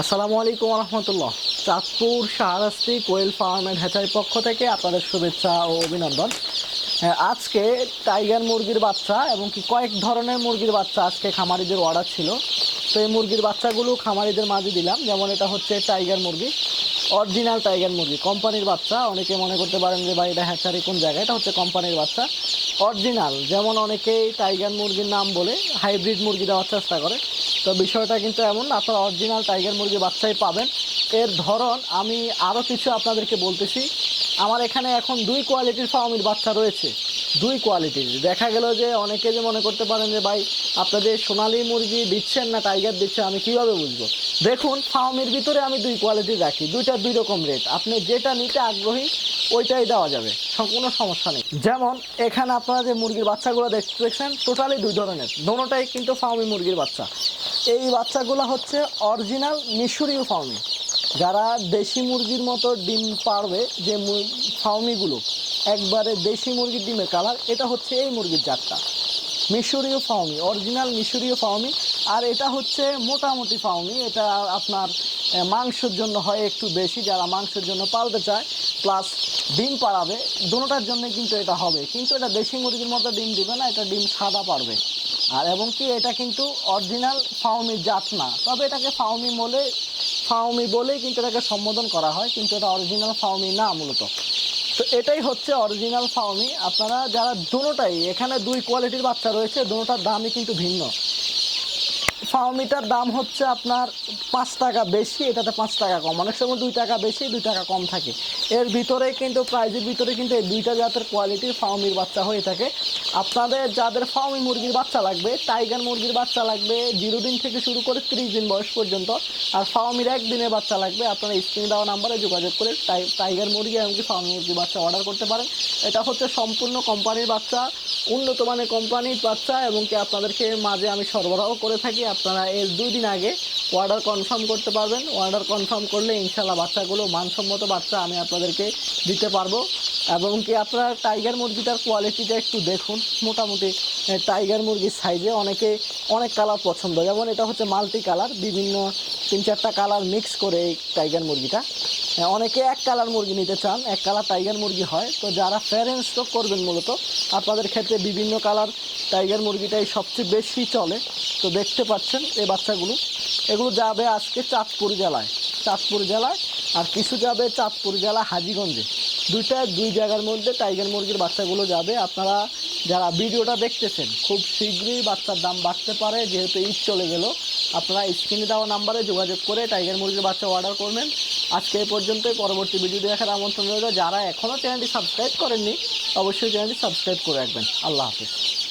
আসসালামু আলাইকুম রহমতুল্লাহ Chandpur Shahrasti quail farm and hatchery পক্ষ থেকে আপনাদের শুভেচ্ছা ও অভিনন্দন। আজকে টাইগার মুরগির বাচ্চা এবং কি কয়েক ধরনের মুরগির বাচ্চা আজকে খামারিদের অর্ডার ছিল। তো এই মুরগির বাচ্চাগুলো খামারিদের মাঝে দিলাম। যেমন এটা হচ্ছে টাইগার মুরগি, অরিজিনাল টাইগার মুরগি, কোম্পানির বাচ্চা। অনেকে মনে করতে পারেন যে ভাই এটা হ্যাচারি কোন জায়গায়? এটা হচ্ছে কোম্পানির বাচ্চা। অরিজিনাল, যেমন অনেকেই টাইগার মুরগির নাম বলে, হাইব্রিড মুরগি দেওয়ার চেষ্টা করে। তো বিষয়টা কিন্তু এমন না, আপনারা অরিজিনাল টাইগার মুরগি বাচ্চাই পাবেন। এর ধরন আমি আরও কিছু আপনাদেরকে বলতেছি। আমার এখানে এখন দুই কোয়ালিটির ফার্মির বাচ্চা রয়েছে। দুই কোয়ালিটির দেখা গেল যে অনেকে যে মনে করতে পারেন যে ভাই আপনাদের সোনালি মুরগি দিচ্ছেন না টাইগার দিচ্ছেন আমি কীভাবে বুঝব? দেখুন ফার্মের ভিতরে আমি দুই কোয়ালিটির রাখি। দুইটা দুই রকম রেট আপনি যেটা নিতে আগ্রহী ওইটাই দেওয়া যাবে। কোনো সমস্যা নেই। যেমন এখানে আপনারা যে মুরগির বাচ্চাগুলো দেখতে দেখছেন টোটালি দুই ধরনের। দোনোটাই কিন্তু ফার্মি মুরগির বাচ্চা। এই বাচ্চাগুলো হচ্ছে অরিজিনাল মিশরীয় ফাউমি। যারা দেশি মুরগির মতো ডিম পারবে যে ফার্মিগুলো একবারে দেশি মুরগির ডিমের কালার, এটা হচ্ছে এই মুরগির জাতটা। মিশরীয় ফাউমি, অরিজিনাল মিশরীয় ফাউমি, আর এটা হচ্ছে মোটামুটি ফাউমি। এটা আপনার মাংসের জন্য হয় একটু বেশি, যারা মাংসের জন্য পালতে চায় প্লাস ডিম পাড়াবে দুটোটার জন্য কিন্তু এটা হবে। কিন্তু এটা দেশি মুরগির মতো ডিম দিবে না, এটা ডিম সাদা পারবে। আর এবং কি এটা কিন্তু অরিজিনাল ফাউমির জাত না। তবে এটাকে ফাউমি বলে ফাউমি বলেই কিন্তু এটাকে সম্বোধন করা হয়, কিন্তু এটা অরিজিনাল ফাউমি না মূলত। তো এটাই হচ্ছে অরিজিনাল ফাউমি আপনারা যারা দুটোটাই, এখানে দুই কোয়ালিটির বাচ্চা রয়েছে, দুটোটার দামই কিন্তু ভিন্ন। ফাউমিটার দাম হচ্ছে আপনার পাঁচ টাকা বেশি, এটাতে পাঁচ টাকা কম। অনেক সময় দুই টাকা বেশি, দুই টাকা কম থাকে। এর ভিতরে কিন্তু প্রাইজের ভিতরে কিন্তু এই দুইটা জাতের কোয়ালিটির ফাউমির বাচ্চা হয়ে থাকে। আপনাদের যাদের ফাউমি মুরগির বাচ্চা লাগবে টাইগার মুরগির বাচ্চা লাগবে, জিরো দিন থেকে শুরু করে ত্রিশ দিন বয়স পর্যন্ত, আর ফাউমির একদিনের বাচ্চা লাগবে, আপনারা স্ক্রিনে দেওয়া নাম্বারে যোগাযোগ করে টাই- টাইগার মুরগি এমনকি ফাউমি মুরগির বাচ্চা অর্ডার করতে পারেন, এটা হচ্ছে সম্পূর্ণ কোম্পানির বাচ্চা, উন্নত মানের কোম্পানির বাচ্চা, এবং কি আপনাদেরকে মাঝে আমি সরবরাহ করে থাকি আপনারা এর দুই দিন আগে অর্ডার কনফার্ম করতে পারবেন। অর্ডার কনফার্ম করলে ইনশাল্লাহ বাচ্চাগুলো মানসম্মত বাচ্চা আমি আপনাদেরকে দিতে পারব। এবং কি আপনারা টাইগার মুরগিটার কোয়ালিটিটা একটু দেখুন। মোটামুটি টাইগার মুরগির সাইজে অনেকে অনেক কালার পছন্দ। যেমন এটা হচ্ছে মাল্টি কালার বিভিন্ন তিন চারটা কালার মিক্স করে এই টাইগার মুরগিটা। অনেকে এক কালার মুরগি নিতে চান, এক কালার টাইগার মুরগি হয়। তো যারা ফেয়ারেন্স স্টক করবেন মূলত, আপনাদের ক্ষেত্রে বিভিন্ন কালার টাইগার মুরগিটাই সবচেয়ে বেশি চলে। তো দেখতে পাচ্ছেন এই বাচ্চাগুলো। এগুলো যাবে আজকে চাঁদপুর জেলায়। চাঁদপুর জেলায়, আর কিছু যাবে চাঁদপুর জেলা হাজিগঞ্জে। দুইটা দুই জায়গার মধ্যে টাইগার মুরগির বাচ্চাগুলো যাবে। আপনারা যারা ভিডিওটা দেখতেছেন, খুব শীঘ্রই বাচ্চার দাম বাড়তে পারে, যেহেতু ঈদ চলে গেল। আপনারা স্ক্রিনে দেওয়া নাম্বারে যোগাযোগ করে টাইগার মুরগির বাচ্চা অর্ডার করবেন। আজকে এ পর্যন্ত পরবর্তী ভিডিও দেখার আমন্ত্রণ রইল। যারা এখনও চ্যানেলটি সাবস্ক্রাইব করেননি, অবশ্যই চ্যানেলটি সাবস্ক্রাইব করে রাখবেন। আল্লাহ হাফিজ।